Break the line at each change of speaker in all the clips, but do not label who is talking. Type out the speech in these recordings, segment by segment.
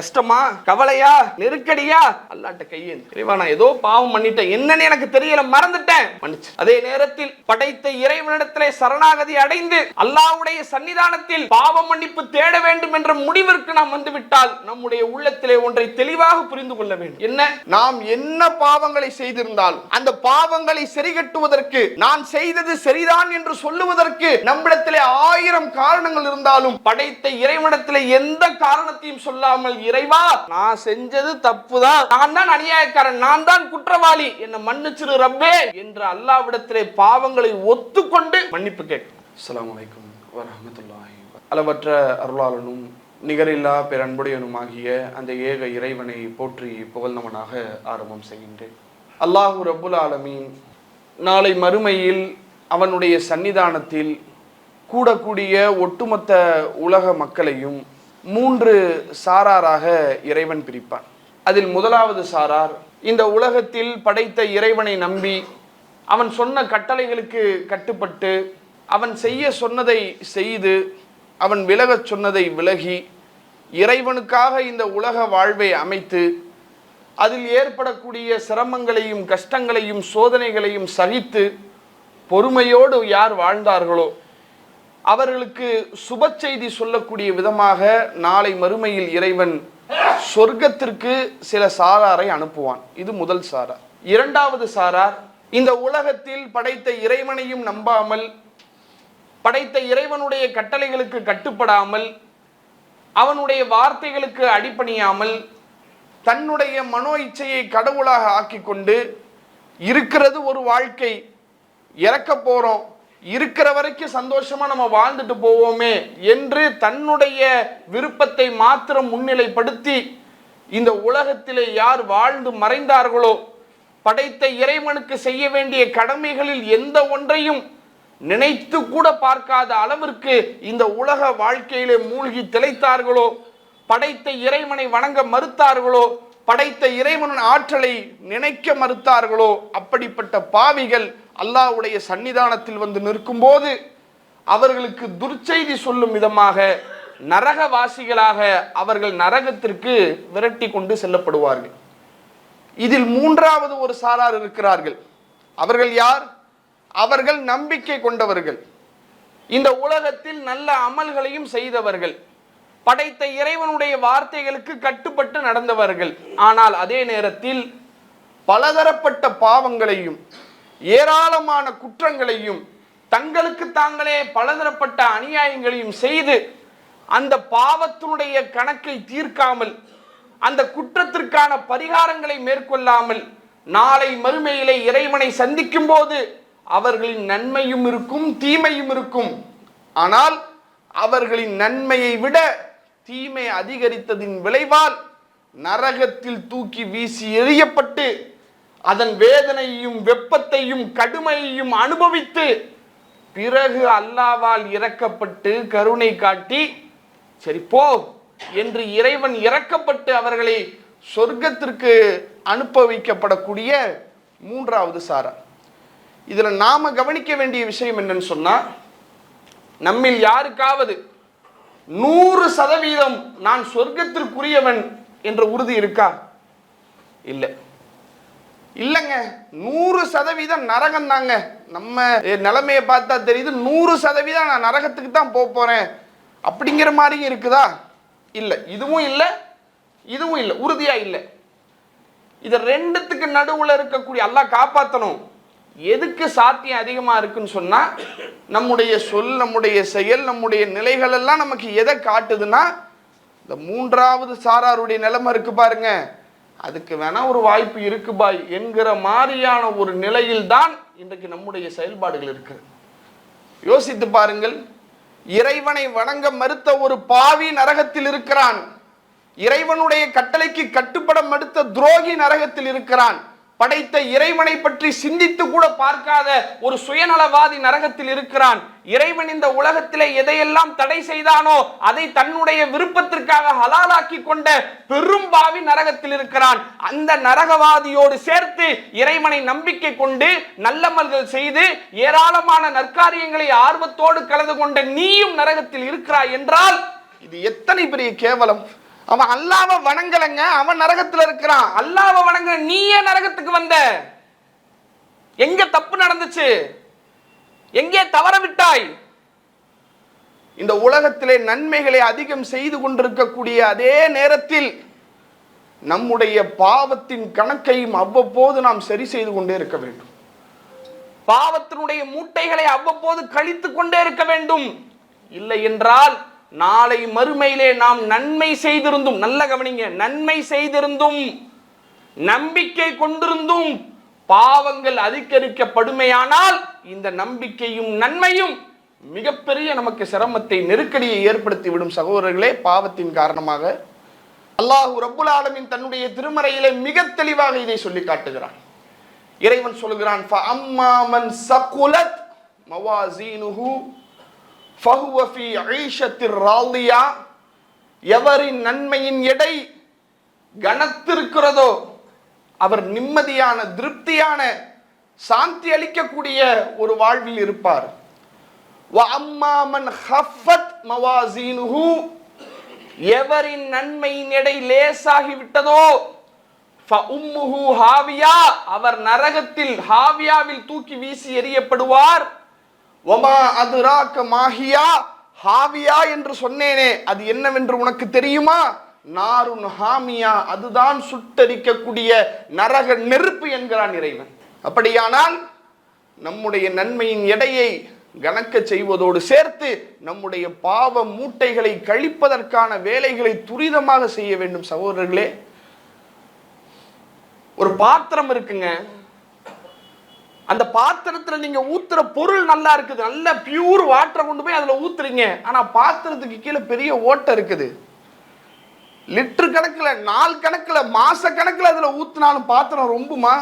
கஷ்டமா கவலையா நெருக்கடியா? அல்லாட்ட கையேந்து. இறைவா நான் ஏதோ பாவம் பண்ணிட்டேன். என்னன்னு எனக்கு தெரியல மறந்துட்டேன் மன்னிச்சு. அதே நேரத்தில் படைத்த இறைவனிடத்திலே சரணாகதி அடைந்து அல்லாவுடைய சன்னிதானத்தில் பாவ மன்னிப்பு தேட வேண்டும் என்ற முடிவிற்கு நாம் வந்துவிட்டால் நம்முடைய உள்ளத்திலே ஒன்றை தெளிவாக புரிந்து கொள்ள வேண்டும். என்ன? நாம் என்ன பாவங்களை செய்திருந்தால் அந்த பாவங்களை சரிகட்டுவதற்கு நான் செய்தது சரிதான் என்று சொல்லுவதற்கு நம்மிடத்திலே ஆயிரம் காரணங்கள் இருந்தாலும் படைத்த இறைவனிடத்திலே எந்த காரணத்தையும் சொல்லாமல் இறைவா நான் செஞ்சது தப்புதான். நான் தான் அநியாயக்காரன் நான் தான் குற்றவாளி. என்ன மன்னிச்சிரு ரப்பே என்று அல்லாவிடத்திலே பாவங்களை ஒத்துக்கொண்டு மன்னிப்பு கேட்கும். அஸ்ஸலாமு வலைக்கம் வரஹ்மத்துல்லாஹி அளவற்ற அருளாளனும் நிகரில்லா பேரன்புடையனுமாகிய அந்த ஏக இறைவனை போற்றி புகழ்ந்தவனாக ஆரம்பம் செய்கின்றேன். அல்லாஹு ரபுல் ஆலமீன் நாளை மறுமையில் அவனுடைய சன்னிதானத்தில் கூடக்கூடிய ஒட்டுமொத்த உலக மக்களையும் மூன்று சாராராக இறைவன் பிரிப்பான். அதில் முதலாவது சாரார் இந்த உலகத்தில் படைத்த இறைவனை நம்பி அவன் சொன்ன கட்டளைகளுக்கு கட்டுப்பட்டு அவன் செய்ய சொன்னதை செய்து அவன் விலகச் சொன்னதை விலகி இறைவனுக்காக இந்த உலக வாழ்வை அமைத்து அதில் ஏற்படக்கூடிய சிரமங்களையும் கஷ்டங்களையும் சோதனைகளையும் சகித்து பொறுமையோடு யார் வாழ்ந்தார்களோ அவர்களுக்கு சுப செய்தி சொல்லக்கூடிய விதமாக நாளை மறுமையில் இறைவன் சொர்க்கத்திற்கு சில சாராரை அனுப்புவான். இது முதல் சாரார் இரண்டாவது சாரார் இந்த உலகத்தில் படைத்த இறைவனையும் நம்பாமல் படைத்த இறைவனுடைய கட்டளைகளுக்கு கட்டுப்படாமல் அவனுடைய வார்த்தைகளுக்கு அடிபணியாமல் தன்னுடைய மனோ இச்சையை கடவுளாக ஆக்கிக்கொண்டு இருக்கிறது ஒரு வாழ்க்கை இறக்க போறோம். இருக்கிற வரைக்கும் சந்தோஷமா நம்ம வாழ்ந்துட்டு போவோமே என்று தன்னுடைய விருப்பத்தை மாத்திரம் முன்னிலைப்படுத்தி இந்த உலகத்திலே யார் வாழ்ந்து மறைந்தார்களோ படைத்த இறைவனுக்கு செய்ய வேண்டிய கடமைகளில் எந்த ஒன்றையும் நினைத்து கூட பார்க்காத அளவிற்கு இந்த உலக வாழ்க்கையிலே மூழ்கி திளைத்தார்களோ படைத்த இறைவனை வணங்க மறுத்தார்களோ படைத்த இறைவனின் ஆற்றலை நினைக்க மறுத்தார்களோ? அப்படிப்பட்ட பாவிகள் அல்லாஹ்வுடைய சன்னிதானத்தில் வந்து நிற்கும்போது அவர்களுக்கு துர்ச்செய்தி சொல்லும் விதமாக நரகவாசிகளாக அவர்கள் நரகத்திற்கு விரட்டி கொண்டு செல்லப்படுவார்கள். இதில் மூன்றாவது ஒரு சாரார் இருக்கிறார்கள். அவர்கள் யார்? அவர்கள் நம்பிக்கை கொண்டவர்கள். இந்த உலகத்தில் நல்ல அமல்களையும் செய்தவர்கள். படைத்த இறைவனுடைய வார்த்தைகளுக்கு கட்டுப்பட்டு நடந்தவர்கள். ஆனால் அதே நேரத்தில் பலதரப்பட்ட பாவங்களையும் ஏராளமான குற்றங்களையும் தங்களுக்கு தாங்களே பலதரப்பட்ட அநியாயங்களையும் செய்து அந்த பாவத்தினுடைய கணக்கை தீர்க்காமல் அந்த குற்றத்திற்கான பரிகாரங்களை மேற்கொள்ளாமல் நாளை மறுமையிலே இறைவனை சந்திக்கும் போது அவர்களின் நன்மையும் இருக்கும் தீமையும் இருக்கும். ஆனால் அவர்களின் நன்மையை விட தீமை அதிகரித்ததின் விளைவால் நரகத்தில் தூக்கி வீசி எறியப்பட்டு அதன் வேதனையும் வெப்பத்தையும் கடுமையையும் அனுபவித்து பிறகு அல்லாவால் இறக்கப்பட்டு கருணை காட்டி சரி போ என்று இறைவன் இறக்கப்பட்டு அவர்களை சொர்க்கத்திற்கு அனுப்ப வைக்கப்படக்கூடிய மூன்றாவது சாரா. இதில் நாம் கவனிக்க வேண்டிய விஷயம் என்னன்னு சொன்னால் நம்மில் யாருக்காவது நூறு சதவீதம் நான் சொர்க்கத்திற்குரியவன் என்ற உறுதி இருக்கா? இல்லை. இல்லைங்க நூறு சதவீதம் நரகம் தாங்க. நம்ம நிலைமையை பார்த்தா தெரியுது நூறு சதவீதம் நான் நரகத்துக்கு தான் போக போகிறேன் அப்படிங்கிற மாதிரியும் இருக்குதா? இல்லை. இதுவும் இல்லை இதுவும் இல்லை. உறுதியாக இல்லை. இது ரெண்டுத்துக்கு நடுவில் இருக்கக்கூடிய எல்லாம் காப்பாற்றணும் எதுக்கு சாத்தியம் அதிகமாக இருக்குன்னு சொன்னால் நம்முடைய சொல் நம்முடைய செயல் நம்முடைய நிலைகள் எல்லாம் நமக்கு எதை காட்டுதுன்னா இந்த மூன்றாவது சாராருடைய நிலைமை இருக்கு பாருங்க. அதுக்கு வேணா ஒரு வாய்ப்பு இருக்கு பாய் என்கிற மாதிரியான ஒரு நிலையில் தான் இன்றைக்கு நம்முடைய செயல்பாடுகள் இருக்கு யோசித்து பாருங்கள் இறைவனை வணங்க மறுத்த ஒரு பாவி நரகத்தில் இருக்கிறான். இறைவனுடைய கட்டளைக்கு கட்டுப்பட மறுத்த துரோகி நரகத்தில் இருக்கிறான். படைத்த இறைவனை பற்றி சிந்தித்து கூட பார்க்காத ஒரு சுயநலவாதி நரகத்தில் இருக்கிறான். இறைவன் இந்த உலகத்திலே எதையெல்லாம் தடை செய்தானோ அதை தன்னுடைய விருப்பத்திற்காக ஹலாலாக்கி கொண்ட பெரும்பாவி நரகத்தில் இருக்கிறான். அந்த நரகவாதியோடு சேர்த்து இறைவனை நம்பிக்கை கொண்டு நல்லமல்கள் செய்து ஏராளமான நற்காரியங்களை ஆர்வத்தோடு கலந்து கொண்ட நீயும் நரகத்தில் இருக்கிறாய் என்றால் இது எத்தனை பெரிய கேவலம்? அவன் அல்லாவை வணங்கலைங்க அவன் நரகத்துல இருக்கிறான். அல்லாவை வணங்க நீயே நரகத்துக்கு வந்த. எங்க தப்பு நடந்துச்சு? எங்கே தவற விட்டாய்? இந்த உலகத்திலே நன்மைகளை அதிகம் செய்து கொண்டிருக்கக்கூடிய அதே நேரத்தில் நம்முடைய பாவத்தின் கணக்கையும் அவ்வப்போது நாம் சரி செய்து கொண்டே இருக்க வேண்டும். பாவத்தினுடைய மூட்டைகளை அவ்வப்போது கழித்துக் கொண்டே இருக்க வேண்டும். இல்லை என்றால் நாளை மறுமையிலே நாம் நன்மை செய்திருந்தும் நல்ல கவனிங்க நன்மை செய்திருந்தும் நம்பிக்கை கொண்டிருந்தும் பாவங்கள் அதிகரிக்கப்படுமையானால் இந்த நம்பிக்கையும் நன்மையும் மிகப்பெரிய நமக்கு சிரமத்தை நெருக்கடியை ஏற்படுத்தி விடும் சகோதரர்களே பாவத்தின் காரணமாக. அல்லாஹ் ரப்புல் ஆலமின் தன்னுடைய திருமறையிலே மிக தெளிவாக இதை சொல்லி காட்டுகிறான். இறைவன் சொல்கிறான் ஃபஹுவஃபி ஐஷத்திர் ராலியா? எவரின் நன்மையின் எடை கனத்திருக்கிறதோ அவர் நிம்மதியான திருப்தியான சாந்தி அளிக்கக்கூடிய ஒரு வாழ்வில் இருப்பார். எவரின் நன்மையின் எடை லேசாகி விட்டதோ அவர் நரகத்தில் ஹாவியாவில் தூக்கி வீசி எறியப்படுவார். ஒமா அதுராக்க மாஹியா ஹாவியா என்று சொன்னேனே அது என்னவென்று உனக்கு தெரியுமா? நாருன் ஹாமியா அதுதான் சுட்டரிக்கக்கூடிய நரக நெருப்பு என்கிறான் இறைவன். அப்படியானால் நம்முடைய நன்மையின் எடையை கணக்க செய்வதோடு சேர்த்து நம்முடைய பாவ மூட்டைகளை கழிப்பதற்கான வேலைகளை துரிதமாக செய்ய வேண்டும் சகோதரர்களே. ஒரு பாத்திரம் இருக்குங்க. அந்த பாத்திரத்துல நீங்க ஊத்துற பொருள் நல்லா இருக்குது. நல்ல பியூர் வாட்டரை கொண்டு போய் அதுல ஊத்துறீங்க. ஆனா பாத்திரத்துக்கு கீழே பெரிய ஓட்டை இருக்குது. லிட்டர் கணக்குல நாள் கணக்குல மாச கணக்குல அதுல ஊத்துனாலும் பாத்திரம் ரொம்பமா?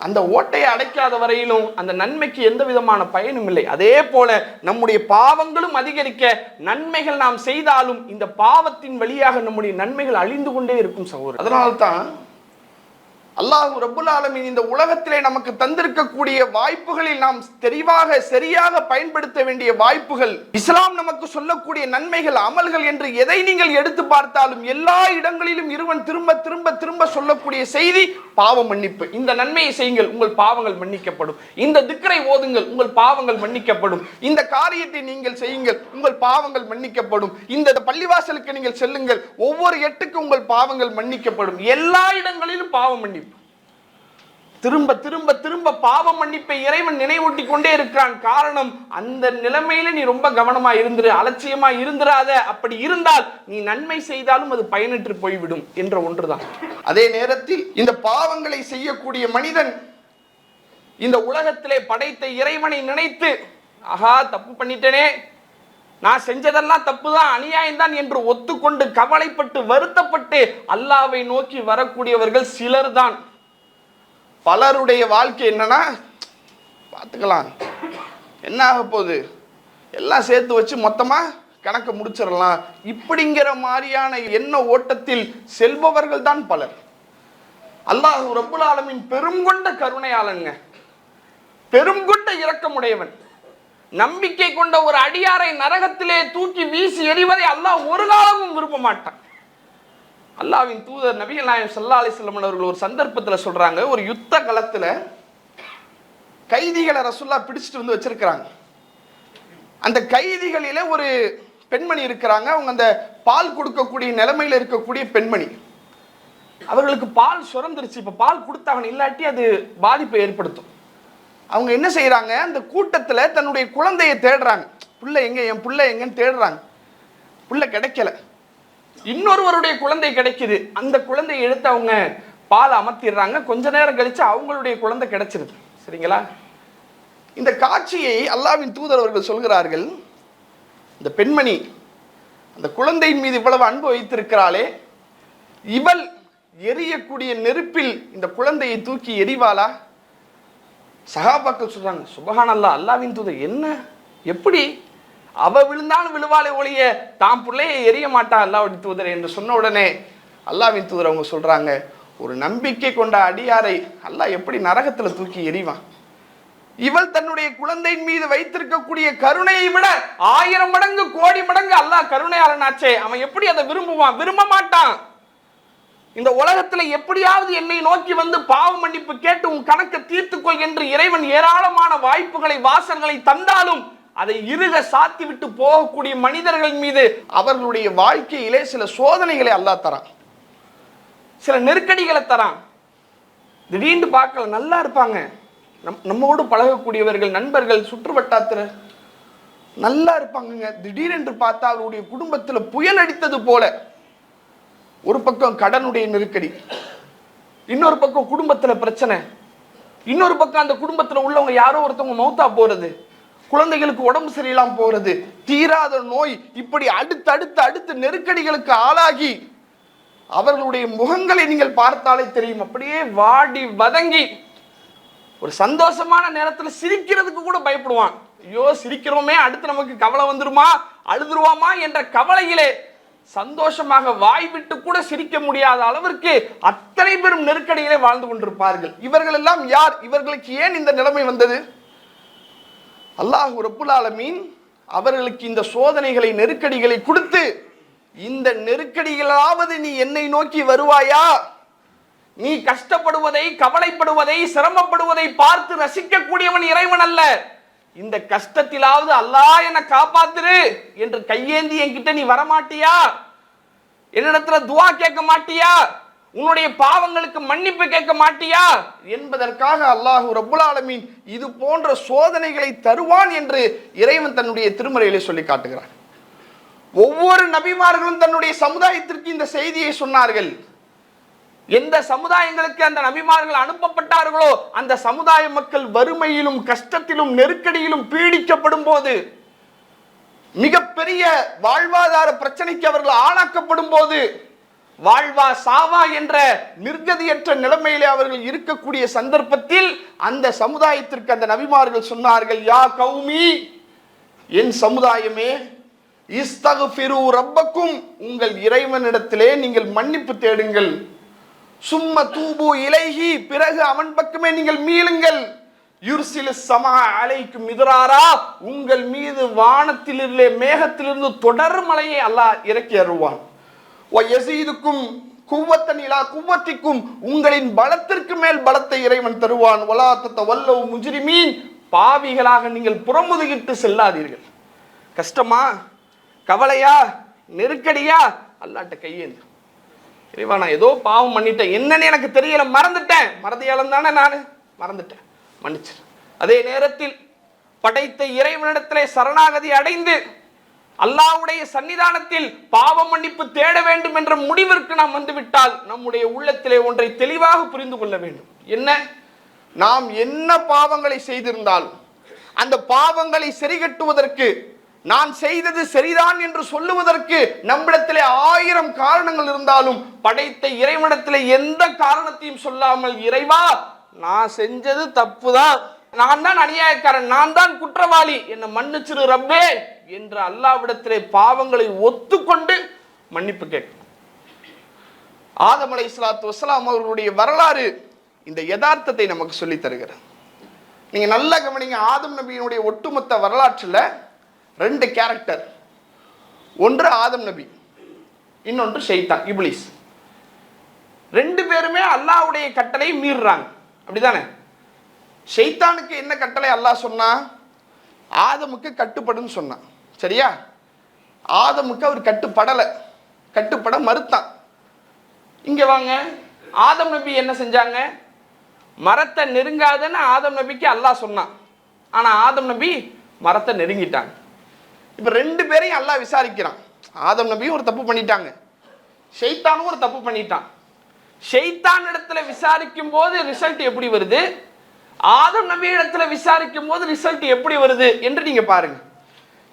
அந்த ஓட்டையை அடைக்காத வரையிலும் அந்த நன்மைக்கு எந்த விதமான பயனும் இல்லை. அதே போல நம்முடைய பாவங்களும் அதிகரிக்க நன்மைகள் நாம் செய்தாலும் இந்த பாவத்தின் வழியாக நம்முடைய நன்மைகள் அழிந்து கொண்டே இருக்கும் சகோதரர். அதனால்தான் அல்லாஹ் ரபுல் ஆலமின் இந்த உலகத்திலே நமக்கு தந்திருக்கக்கூடிய வாய்ப்புகளில் நாம் தெளிவாக சரியாக பயன்படுத்த வேண்டிய வாய்ப்புகள் இஸ்லாம் நமக்கு சொல்லக்கூடிய நன்மைகள் அமல்கள் என்று எதை நீங்கள் எடுத்து பார்த்தாலும் எல்லா இடங்களிலும் இருவன் திரும்ப திரும்ப திரும்ப சொல்லக்கூடிய செய்தி பாவ மன்னிப்பு. இந்த நன்மையை செய்யுங்கள் உங்கள் பாவங்கள் மன்னிக்கப்படும். இந்த திக்கரை ஓதுங்கள் உங்கள் பாவங்கள் மன்னிக்கப்படும். இந்த காரியத்தை நீங்கள் செய்யுங்கள் உங்கள் பாவங்கள் மன்னிக்கப்படும். இந்த பள்ளிவாசலுக்கு நீங்கள் செல்லுங்கள் ஒவ்வொரு எட்டுக்கு உங்கள் பாவங்கள் மன்னிக்கப்படும். எல்லா இடங்களிலும் பாவம் மன்னிப்பு. திரும்ப திரும்ப திரும்ப பாவ மன்னிப்பை இறைவன் நினைவூட்டி கொண்டே இருக்கிறான். காரணம் அந்த நிலைமையில நீ ரொம்ப கவனமா இருந்துரு அலட்சியமா இருந்துராத. அப்படி இருந்தால் நீ நன்மை செய்தாலும் அது பயனற்று போய்விடும் என்ற ஒன்றுதான். அதே நேரத்தில் இந்த பாவங்களை செய்யக்கூடிய மனிதன் இந்த உலகத்திலே படைத்த இறைவனை நினைத்து ஆஹா தப்பு பண்ணிட்டேனே. நான் செஞ்சதெல்லாம் தப்பு தான் அநியாயம் தான் என்று ஒத்துக்கொண்டு கவலைப்பட்டு வருத்தப்பட்டு அல்லாவை நோக்கி வரக்கூடியவர்கள் சிலர் தான் பலருடைய வாழ்க்கை என்னன்னா பார்த்துக்கலாம். என்ன ஆக போகுது? எல்லாம் சேர்த்து வச்சு மொத்தமாக கணக்கை முடிச்சிடலாம். இப்படிங்கிற மாதிரியான எண்ண ஓட்டத்தில் செல்பவர்கள் தான் பலர். அல்லாஹ் ரபுல் ஆலமின் பெருங்கொண்ட கருணையாளனுங்க. பெருங்கொண்ட இரக்கமுடையவன். நம்பிக்கை கொண்ட ஒரு அடியாரை நரகத்திலே தூக்கி வீசி எறிவதை அல்லாஹ் ஒரு காலமும் விரும்ப மாட்டான். அல்லாவின் தூதர் நபிகள் நாயம் சல்லா அலிஸ்லம் அவர்கள் ஒரு சந்தர்ப்பத்தில் சொல்கிறாங்க ஒரு யுத்த களத்துல கைதிகளை ரசுல்லா பிடிச்சிட்டு வந்து வச்சுருக்கிறாங்க. அந்த கைதிகளில் ஒரு பெண்மணி இருக்கிறாங்க அவங்க அந்த பால் கொடுக்கக்கூடிய நிலைமையில் இருக்கக்கூடிய பெண்மணி. அவர்களுக்கு பால் சுரந்துருச்சு இப்போ பால் கொடுத்தாங்க இல்லாட்டி அது பாதிப்பை ஏற்படுத்தும். அவங்க என்ன செய்கிறாங்க அந்த கூட்டத்தில் தன்னுடைய குழந்தையை தேடுறாங்க. புள்ள எங்கே என் புள்ள எங்கன்னு தேடுறாங்க. புள்ள கிடைக்கல. இன்னொருவருடைய குழந்தை கிடைக்குது. அந்த குழந்தையை எடுத்து அவங்க பால் அமர்த்திடுறாங்க. கொஞ்ச நேரம் கழிச்சு அவங்களுடைய குழந்தை கிடைச்சிருது. சரிங்களா? இந்த காட்சியை அல்லாவின் தூதர் அவர்கள் சொல்கிறார்கள் இந்த பெண்மணி அந்த குழந்தையின் மீது இவ்வளவு அன்பு வைத்திருக்கிறாளே இவள் எரியக்கூடிய நெருப்பில் இந்த குழந்தையை தூக்கி எரிவாளா சகாபாக்கள் சொல்றாங்க சுபகானல்லா அல்லாவின் தூதர் என்ன? எப்படி அவ விழுந்தாலும் விழுவாளே ஒழிய தாம் பிள்ளையை எரிய மாட்டான் அல்லாவின் தூதர் என்று சொன்ன உடனே அல்லாவின் தூதர் அவங்க சொல்றாங்க ஒரு நம்பிக்கை கொண்ட அடியாரை அல்லாஹ் எப்படி நரகத்துல தூக்கி எறிவான்? இவள் தன்னுடைய குழந்தையின் மீது வைத்திருக்கக்கூடிய கருணையை விட ஆயிரம் மடங்கு கோடி மடங்கு அல்லாஹ் கருணையாளனாச்சே. அவன் எப்படி அதை விரும்புவான்? விரும்ப மாட்டான். இந்த உலகத்துல எப்படியாவது என்னை நோக்கி வந்து பாவ மன்னிப்பு கேட்டு உன் கணக்கை தீர்த்துக்கொள் என்று இறைவன் ஏராளமான வாய்ப்புகளை வாசல்களை தந்தாலும் அதை இருக சாத்தி விட்டு போகக்கூடிய மனிதர்கள் மீது அவர்களுடைய வாழ்க்கையிலே சில சோதனைகளை அல்லா தரான். சில நெருக்கடிகளை தரான். திடீர்னு பார்க்கல நல்லா இருப்பாங்க. நம் நம்மோடு பழகக்கூடியவர்கள் நண்பர்கள் சுற்றுவட்டாத்தில் நல்லா இருப்பாங்கங்க. திடீரென்று பார்த்தா அவருடைய குடும்பத்தில் புயல் அடித்தது போல. ஒரு பக்கம் கடனுடைய நெருக்கடி இன்னொரு பக்கம் குடும்பத்தில் பிரச்சனை. இன்னொரு பக்கம் அந்த குடும்பத்தில் உள்ளவங்க யாரோ ஒருத்தவங்க மௌத்தா போகிறது குழந்தைகளுக்கு உடம்பு சரியில்லாம போறது தீராத நோய் இப்படி அடுத்தடுத்து அடுத்து அடுத்து நெருக்கடிகளுக்கு ஆளாகி அவர்களுடைய முகங்களை நீங்கள் பார்த்தாலே தெரியும். அப்படியே வாடி வதங்கி ஒரு சந்தோஷமான நேரத்தில் சிரிக்கிறதுக்கு கூட பயப்படுவான். ஐயோ சிரிக்கிறோமே அடுத்து நமக்கு கவலை வந்துருமா அழுதுருவாமா என்ற கவலையிலே சந்தோஷமாக வாய் விட்டு கூட சிரிக்க முடியாத அளவிற்கு அத்தனை பெரும் நெருக்கடியிலே வாழ்ந்து கொண்டிருப்பார்கள். இவர்கள் எல்லாம் யார்? இவர்களுக்கு ஏன் இந்த நிலைமை வந்தது? அல்லாஹ் ரப்புல் ஆலமீன் அவர்களுக்கு இந்த சோதனைகளை நெருக்கடிகளை கொடுத்து இந்த நெருக்கடிகளாவது நீ என்னை நோக்கி வருவாயா? நீ கஷ்டப்படுவதை கவலைப்படுவதை சிரமப்படுவதை பார்த்து ரசிக்கக்கூடியவன் இறைவன் அல்ல. இந்த கஷ்டத்திலாவது அல்லாஹ் என்னை காப்பாத்துரு என்று கையேந்தி என்கிட்ட நீ வரமாட்டியா? என்னிடத்துல துவா கேட்க மாட்டியா? உன்னுடைய பாவங்களுக்கு மன்னிப்பு கேட்க மாட்டியா? என்பதற்காக அல்லாஹு ரபுல் ஆலமீன் இது போன்ற சோதனைகளை தருவான் என்று இறைவன் தன்னுடைய திருமறையிலே சொல்லி காட்டுகிறான். ஒவ்வொரு நபிமார்களும் தன்னுடைய சமுதாயத்திற்கு இந்த செய்தியை சொன்னார்கள். எந்த சமுதாயங்களுக்கு அந்த நபிமார்கள் அனுப்பப்பட்டார்களோ அந்த சமுதாய மக்கள் வறுமையிலும் கஷ்டத்திலும் நெருக்கடியிலும் பீடிக்கப்படும் போது மிகப்பெரிய வாழ்வாதார பிரச்சனைக்கு அவர்கள் ஆளாக்கப்படும் போது வாழ்வா சாவா என்ற நிர்கதியற்ற நிலைமையிலே அவர்கள் இருக்கக்கூடிய சந்தர்ப்பத்தில் அந்த சமுதாயத்திற்கு அந்த நபிமார்கள் சொன்னார்கள் யா கௌமி என் சமுதாயமே இஸ்தகுஃபிரு ரப்பக்கும் உங்கள் இறைவனிடத்திலே நீங்கள் மன்னிப்பு தேடுங்கள். சும்ம தூபு இலகி பிறகு அவன் பக்கமே நீங்கள் மீளுங்கள். யுர்சிலு சமா அலைக்கு மிதுராரா உங்கள் மீது வானத்திலிருந்தே மேகத்திலிருந்து தொடர் மலையை அல்லாஹ் இறக்கி அருவான் எசீதுக்கும் குவத்தன் இலா குவத்திக்கும் உங்களின் பலத்திற்கு மேல் பலத்தை இறைவன் தருவான். வலாத்தத்த வல்லவு முஜிரிமீன். பாவிகளாக நீங்கள் புறமுதுகிட்டு செல்லாதீர்கள். கஷ்டமா? கவலையா? நெருக்கடியா? அல்லாட்ட கையேந்து. இறைவா நான் ஏதோ பாவம் பண்ணிட்டேன். என்னன்னு எனக்கு தெரியல. மறந்துட்டேன். மறதியாலும் தானே நான்? மறந்துட்டேன். மன்னிச்சிரு. அதே நேரத்தில் படைத்த இறைவனிடத்திலே சரணாகதி அடைந்து அல்லாவுடைய சன்னிதானத்தில் பாவ மன்னிப்பு தேட வேண்டும் என்ற முடிவிற்கு நாம் வந்துவிட்டால் நம்முடைய உள்ளத்திலே ஒன்றை தெளிவாக புரிந்து கொள்ள வேண்டும். என்ன? நாம் என்ன பாவங்களை செய்திருந்தாலும் அந்த பாவங்களை சரிகட்டுவதற்கு நான் செய்தது சரிதான் என்று சொல்லுவதற்கு நம்மிடத்திலே ஆயிரம் காரணங்கள் இருந்தாலும் படைத்த இறைவனத்திலே எந்த காரணத்தையும் சொல்லாமல் இறைவா நான் செஞ்சது தப்புதான். நான் தான் அநியாயக்காரன் நான் தான் குற்றவாளி என்னை மன்னிச்சிரு ரப்பே. என்று அல்லாவிடத்திலே பாவங்களை ஒத்துக்கொண்டு மன்னிப்பு கேட்கும். ஆதம் அலை இஸ்லாத்து வசலாம் அவர்களுடைய வரலாறு இந்த யதார்த்தத்தை நமக்கு சொல்லித் தருகிறது. நீங்க நல்லா கவனிங்க ஆதம் நபியினுடைய ஒட்டுமொத்த வரலாற்றில் ரெண்டு கேரக்டர் ஒன்று ஆதம் நபி இன்னொன்று ஷைத்தான் இப்ளிஸ் ரெண்டு பேருமே அல்லாஹ்வுடைய கட்டளை மீறுறாங்க. அப்படிதானே? ஷெய்தானுக்கு என்ன கட்டளை அல்லாஹ் சொன்னா? ஆதமுக்கு கட்டுப்படுன்னு சொன்னான். சரியா? ஆதமுக்கு அவர் கட்டுப்படலை. கட்டுப்பட மறுத்தான். இங்கே வாங்க. ஆதம் நபி என்ன செஞ்சாங்க? மரத்தை நெருங்காதன்னு ஆதம் நபிக்கு அல்லாஹ் சொன்னான். ஆனால் ஆதம் நபி மரத்தை நெருங்கிட்டாங்க. இப்போ ரெண்டு பேரையும் அல்லாஹ் விசாரிக்கிறான். ஆதம் நபியும் ஒரு தப்பு பண்ணிட்டாங்க. ஷெய்தானும் ஒரு தப்பு பண்ணிட்டான். ஷெய்தான் இடத்துல விசாரிக்கும் போது ரிசல்ட் எப்படி வருது? ஆதம் நபி இடத்துல விசாரிக்கும் போது ரிசல்ட் எப்படி வருது? என்று நீங்கள் பாருங்கள்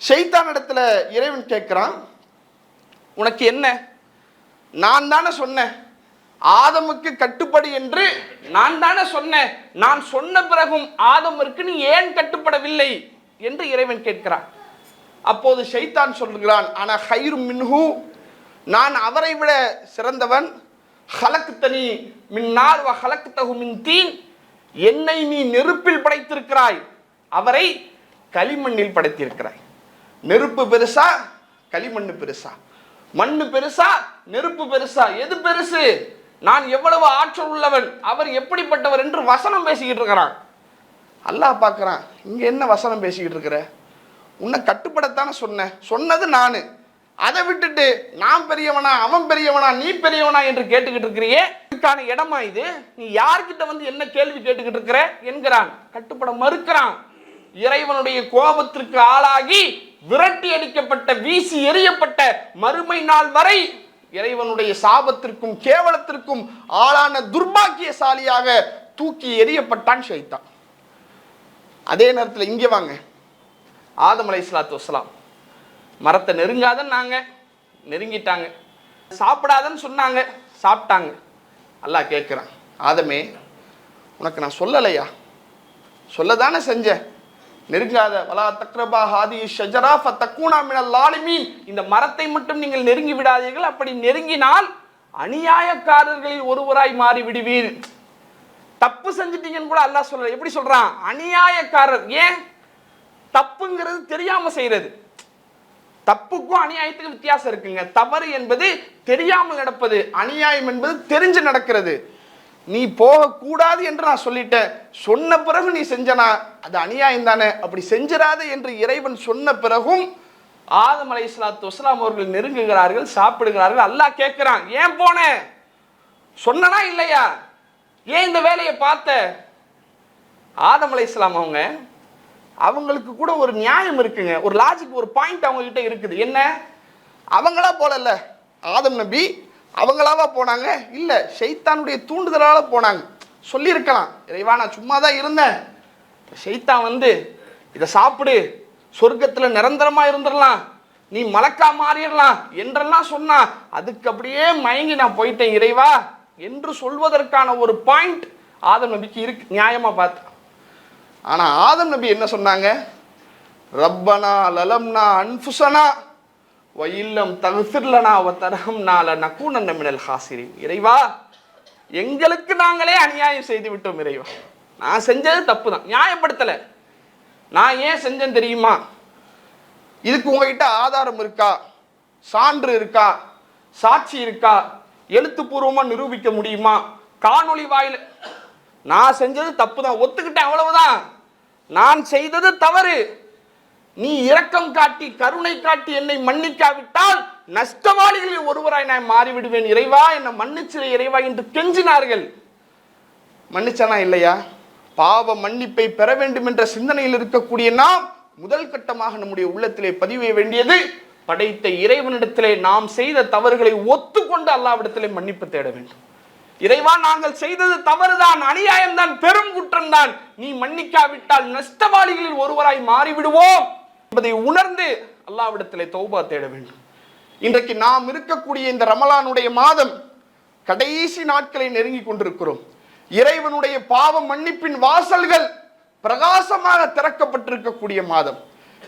செய்தான் இடத்துல இறைவன் கேட்குறான் உனக்கு என்ன? நான் தானே சொன்னேன் ஆதமுக்கு கட்டுப்படி என்று நான் தானே சொன்னேன் நான் சொன்ன பிறகும் ஆதமிற்கு நீ ஏன் கட்டுப்படவில்லை? என்று இறைவன் கேட்கிறான். அப்போது ஷைத்தான் சொல்கிறான் ஆனால் ஹைரு மின்ஹு நான் அவரை விட சிறந்தவன். ஹலக்குத்தனி மின் நார் வ மின் தீன். என்னை நீ நெருப்பில் படைத்திருக்கிறாய். அவரை களிமண்ணில் படைத்திருக்கிறாய். நெருப்பு பெருசா களிமண் பெருசா. மண்ணு பெருசா நெருப்பு பெருசா. எது பெருசு? நான் எவ்வளவு ஆற்றல் உள்ளவன் அவர் எப்படிப்பட்டவர் என்று வசனம் பேசிக்கிட்டு இருக்கிறான். அல்லாஹ் பார்க்குறான் இங்கே என்ன வசனம் பேசிக்கிட்டு இருக்கிற? உன்னை கட்டுப்படத்தானே சொன்னேன் சொன்னது நான். அதை விட்டுட்டு நான் பெரியவனா அவன் பெரியவனா நீ பெரியவனா என்று கேட்டுக்கிட்டு இருக்கிறியே? இதுக்கான இடமா இது? நீ யார்கிட்ட வந்து என்ன கேள்வி கேட்டுக்கிட்டு இருக்கிற? என்கிறான். கட்டுப்பட மறுக்கிறான். இறைவனுடைய கோபத்திற்கு ஆளாகி விரட்டி அடிக்கப்பட்ட வீசி எறியப்பட்ட மறுமை நாள் வரை இறைவனுடைய சாபத்திற்கும் கேவலத்திற்கும் ஆளான துர்பாக்கியசாலியாக தூக்கி எறியப்பட்டான் ஷைத்தான். அதே நேரத்தில் இங்கே வாங்க. ஆதம் அலை சலாத்து மரத்தை நெருங்காதன்னு நாங்கள் நெருங்கிட்டாங்க. சாப்பிடாதன்னு சொன்னாங்க சாப்பிட்டாங்க. அல்லா கேட்குறான் ஆதமே உனக்கு நான் சொல்லலையா? சொல்லதானே செஞ்சேன் நெருங்காத வலா தக்ரபா ஹாதி ஷஜரா ஃபத்தக்கூனா மினல் லாலிமீன். இந்த மரத்தை மட்டும் நீங்கள் நெருங்கி விடாதீர்கள். அப்படி நெருங்கினால் அநியாயக்காரர்களில் ஒருவராய் மாறி விடுவீர். தப்பு செஞ்சிட்டீங்கன்னு கூட அல்லாஹ் சொல்ற எப்படி சொல்றான்? அநியாயக்காரர். ஏன்? தப்புங்கிறது தெரியாம செய்யறது. தப்புக்கும் அநியாயத்துக்கும் வித்தியாசம் இருக்குங்க. தவறு என்பது தெரியாமல் நடப்பது அநியாயம் என்பது தெரிஞ்சு நடக்கிறது. நீ போகக்கூடாது என்று நான் சொல்லிட்டேன் சொன்ன பிறகு நீ செஞ்சனா? அது அநியாயம் தானே. அப்படி செஞ்சிராத என்று இறைவன் சொன்ன பிறகும் ஆதம் அலை இஸ்லாத்து வஸ்லாம் அவர்கள் நெருங்குகிறார்கள் சாப்பிடுகிறார்கள். அல்லாஹ் கேட்கிறான் ஏன் போன? சொன்னனா இல்லையா? ஏன் இந்த வேலையை பார்த்த? ஆதம் அலை அவங்க அவங்களுக்கு கூட ஒரு நியாயம் இருக்குங்க. ஒரு லாஜிக் ஒரு பாயிண்ட் அவங்க கிட்ட இருக்குது. என்ன? அவங்களா போலல்ல. ஆதம் நபி அவங்களாவா போனாங்க? இல்லை ஷைத்தானுடைய தூண்டுதலால் போனாங்க. சொல்லியிருக்கலாம். இறைவா நான் சும்மா தான் இருந்தேன் ஷைத்தான் வந்து இதை சாப்பிடு. சொர்க்கத்தில் நிரந்தரமாக இருந்துடலாம். நீ மலக்கா மாறிடலாம் என்றெல்லாம் சொன்னா அதுக்கு அப்படியே மயங்கி நான் போயிட்டேன் இறைவா. என்று சொல்வதற்கான ஒரு பாயிண்ட் ஆதம் நபிக்கு இருக்கு நியாயமாக பார்த்து. ஆனால் ஆதம் நபி என்ன சொன்னாங்க? ரப்பனா லலம்னா அன்ஃபுசனா வயில்லம் தகுசிர்லனா அவத்தரகம் நால லனகூனன்ன மினல் ஹாசிரி இறைவா எங்களுக்கு நாங்களே அநியாயம் செய்து விட்டோம் இறைவா. நான் செஞ்சது தப்பு தான் நியாயப்படுத்தலை. நான் ஏன் செஞ்சேன் தெரியுமா? இதுக்கு உங்ககிட்ட ஆதாரம் இருக்கா? சான்று இருக்கா? சாட்சி இருக்கா? எழுத்துப்பூர்வமாக நிரூபிக்க முடியுமா? காணொளி வாயில். நான் செஞ்சது தப்பு தான் ஒத்துக்கிட்டேன் அவ்வளவுதான். நான் செய்தது தவறு. நீ இரக்கம் காட்டி கருணை காட்டி என்னை மன்னிக்காவிட்டால் நஷ்டவாளிகளில் ஒருவராய் நான் மாறிவிடுவேன். இறைவா என்னை மன்னிச்சிரு இறைவா என்று கெஞ்சினார்கள். மன்னிச்சானா இல்லையா? பாவ மன்னிப்பை பெற வேண்டும் என்ற சிந்தனையில் இருக்கக்கூடிய நாம் முதல் கட்டமாக நம்முடைய உள்ளத்திலே பதிவு வேண்டியது படைத்த இறைவனிடத்திலே நாம் செய்த தவறுகளை ஒத்துக்கொண்டு அல்லாவிடத்திலே மன்னிப்பு தேட வேண்டும். இறைவா நாங்கள் செய்தது தவறுதான் அநியாயம்தான் பெரும் குற்றம்தான். நீ மன்னிக்காவிட்டால் நஷ்டவாளிகளில் ஒருவராய் மாறிவிடுவோம். என்பதை உணர்ந்து அல்லாவிடத்தில் தௌபா தேட வேண்டும். இன்றைக்கு நாம் இருக்கக்கூடிய இந்த ரமலானுடைய மாதம் கடைசி நாட்களை நெருங்கி கொண்டிருக்கிறோம். இறைவனுடைய பாவ மன்னிப்பின் வாசல்கள் பிரகாசமாக திறக்கப்பட்டிருக்கக்கூடிய மாதம்.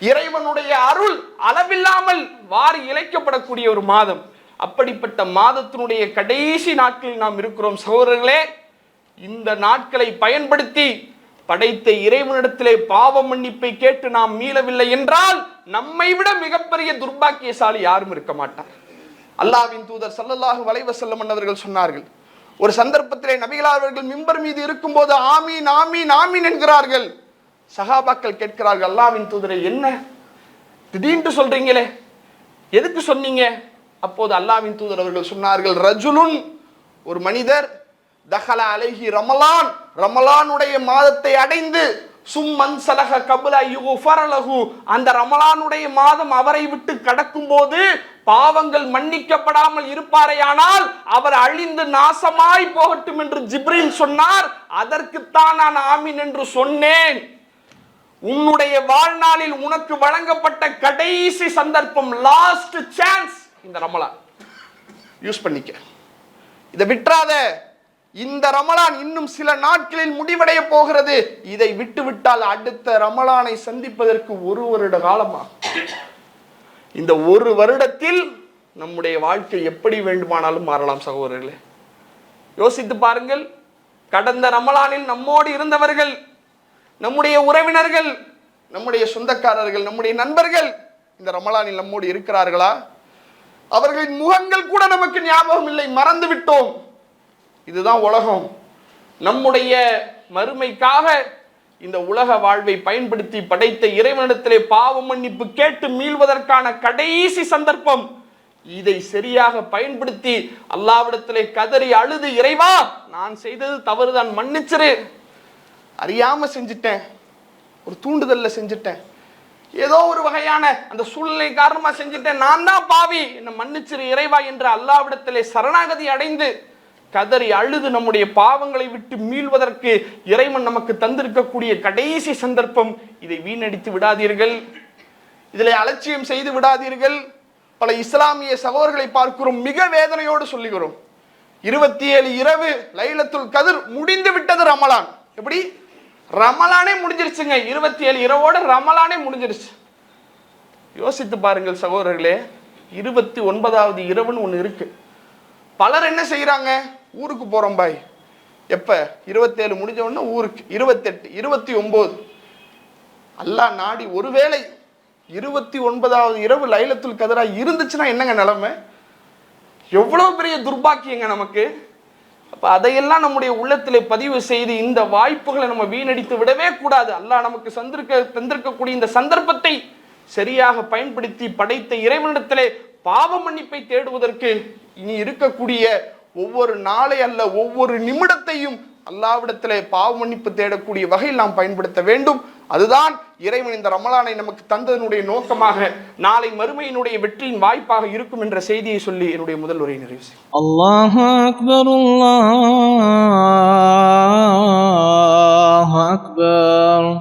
இறைவனுடைய அருள் அளவில்லாமல் வாரி இழைக்கப்படக்கூடிய ஒரு மாதம். அப்படிப்பட்ட மாதத்தினுடைய கடைசி நாட்களில் நாம் இருக்கிறோம். சகோதரர்களே இந்த நாட்களை பயன்படுத்தி படைத்த இறைவனிடத்திலே பாவ மன்னிப்பை கேட்டு நாம் மீளவில்லை என்றால் நம்மை விட மிகப்பெரிய துர்பாக்கியசாலி யாரும் இருக்க மாட்டார். அல்லாவின் தூதர் சல்லல்லாஹு அலைஹி செல்லம் அவர்கள் சொன்னார்கள் ஒரு சந்தர்ப்பத்திலே நபிகளார் அவர்கள் மிம்பர் மீது இருக்கும்போது ஆமீன் ஆமீன் ஆமீன் என்கிறார்கள். சகாபாக்கள் கேட்கிறார்கள் அல்லாவின் தூதரை என்ன? திடீர்னு சொல்றீங்களே எதுக்கு சொன்னீங்க? அப்போது அல்லாவின் தூதர் அவர்கள் சொன்னார்கள் ரஜுலுன் ஒரு மனிதர் தஹல அலைஹி ரமலான் ரமலானுடைய மாதத்தை அடைந்து சும்மன் சலக கபுல யுஃபரலஹு அந்த ரமலானுடைய மாதம் அவரை விட்டு கடக்கும் போது பாவங்கள் மன்னிக்கப்படாமல் இருப்பாரேயானால் அவர் அழிந்து நாசமாய் போகட்டும் என்று ஜிப்ரீல் சொன்னார். அதற்குத்தான் நான் ஆமீன் என்று சொன்னேன். உன்னுடைய வாழ்நாளில் உனக்கு வழங்கப்பட்ட கடைசி சந்தர்ப்பம் லாஸ்ட் சான்ஸ் இந்த ரமலான். யூஸ் பண்ணிக்க. இதை விட்டுறாத. இந்த ரமலான் இன்னும் சில நாட்களில் முடிவடைய போகிறது. இதை விட்டுவிட்டால் அடுத்த ரமலானை சந்திப்பதற்கு ஒரு வருட காலமாக இந்த ஒரு வருடத்தில் நம்முடைய வாழ்க்கை எப்படி வேண்டுமானாலும் மாறலாம் சகோதரர்களே. யோசித்து பாருங்கள். கடந்த ரமலானில் நம்மோடு இருந்தவர்கள் நம்முடைய உறவினர்கள் நம்முடைய சொந்தக்காரர்கள் நம்முடைய நண்பர்கள் இந்த ரமலானில் நம்மோடு இருக்கிறார்களா? அவர்களின் முகங்கள் கூட நமக்கு ஞாபகம் இல்லை. மறந்து விட்டோம் இதுதான் உலகம். நம்முடைய மறுமைக்காக இந்த உலக வாழ்வை பயன்படுத்தி படைத்த இறைவனிடத்திலே பாவ மன்னிப்பு கேட்டு மீள்வதற்கான கடைசி சந்தர்ப்பம். இதை சரியாக பயன்படுத்தி அல்லாவிடத்திலே கதறி அழுது இறைவா நான் செய்தது தவறுதான் மன்னிச்சிரு. அறியாம செஞ்சிட்டேன். ஒரு தூண்டுதல்ல செஞ்சிட்டேன். ஏதோ ஒரு வகையான அந்த சூழ்நிலை காரணமா செஞ்சுட்டேன். நான் தான் பாவி. என்னை மன்னிச்சிரு இறைவா என்று அல்லாவிடத்திலே சரணாகதி அடைந்து கதறி அழுது நம்முடைய பாவங்களை விட்டு மீள்வதற்கு இறைவன் நமக்கு தந்திருக்கக்கூடிய கடைசி சந்தர்ப்பம் இதை வீணடித்து விடாதீர்கள். இதில் அலட்சியம் செய்து விடாதீர்கள். பல இஸ்லாமிய சகோதரர்களை பார்க்கிறோம் மிக வேதனையோடு சொல்லுகிறோம். இருபத்தி ஏழு இரவு லைலத்துல் கதிர் முடிந்து விட்டது ரமலான். எப்படி? ரமலானே முடிஞ்சிருச்சுங்க. இருபத்தி ஏழு இரவோட ரமலானே முடிஞ்சிருச்சு. யோசித்து பாருங்கள் சகோதரர்களே இருபத்தி ஒன்பதாவது இரவுன்னு ஒன்று இருக்கு. பலர் என்ன செய்கிறாங்க ஊருக்கு போகிறோம் பாய். எப்போ? இருபத்தேழு முடிஞ்சவொடனே ஊருக்கு. இருபத்தெட்டு இருபத்தி ஒம்பது. அல்லாஹ் நாடி ஒருவேளை இருபத்தி ஒன்பதாவது இரவு லைலத்துல் கதிரா இருந்துச்சுன்னா என்னங்க நிலைமை? எவ்வளோ பெரிய துர்பாக்கியங்க நமக்கு? அப்போ அதையெல்லாம் நம்முடைய உள்ளத்தில் பதிவு செய்து இந்த வாய்ப்புகளை நம்ம வீணடித்து விடவே கூடாது. அல்லாஹ் நமக்கு சந்திருக்க தந்திருக்கக்கூடிய இந்த சந்தர்ப்பத்தை சரியாக பயன்படுத்தி படைத்த இறைவனிடத்திலே பாவ மன்னிப்பை தேடுவதற்கு இனி இருக்கக்கூடிய ஒவ்வொரு நாளை அல்ல ஒவ்வொரு நிமிடத்தையும் அல்லாவிடத்தில் பாவ மன்னிப்பு தேடக்கூடிய வகையில் நாம் பயன்படுத்த வேண்டும். அதுதான் இறைவன் இந்த ரமலானை நமக்கு தந்ததனுடைய நோக்கமாக நாளை மறுமையினுடைய வெற்றியின் வாய்ப்பாக இருக்கும் என்ற செய்தியை சொல்லி என்னுடைய முதல் உரை நிறைவு செய்யும்
அல்லாஹ் அக்பர் அல்லாஹ் அக்பர்.